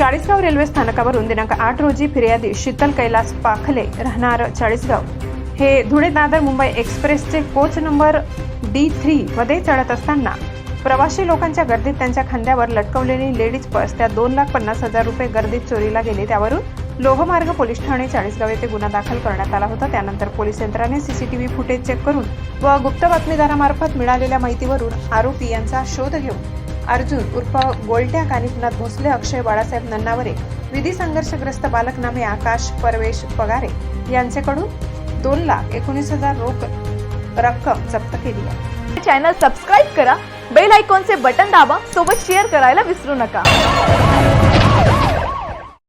Chalisgaon railway स्थानकावरून दिनांक आठ रोजी फिर्यादी शीतल कैलास पाखले राहणार चाळीसगाव. हे धुळे दादर मुंबई एक्सप्रेसचे कोच नंबर डी थ्री मध्ये चढत असताना प्रवासी लोकांच्या गर्दीत त्यांच्या खांद्यावर लटकवलेली लेडीज पर्स त्या दोन लाख पन्नास हजार रुपये गर्दीत चोरीला गेली. त्यावरून लोहमार्ग पोलीस ठाणे चाळीसगाव येथे गुन्हा दाखल करण्यात आला होता. त्यानंतर पोलीस यंत्राने सीसीटीव्ही फुटेज चेक करून व गुप्त बातमीदारामार्फत मिळालेल्या माहितीवरून आरोपी यांचा शोध घेऊन अर्जुन उर्फ गोलट्या कानिफनाथ भोसले अक्षय बाळासाहेब नन्नावरे विधी संघर्षग्रस्त बालक नामे आकाश परवेश पगारे यांच्याकडून दोन लाख एकोणीस हजार रोख रक्कम जप्त केली आहे. चॅनल सबस्क्राईब करा बेल आयकॉनचे बटन दाबा सोबत शेअर करायला विसरू नका.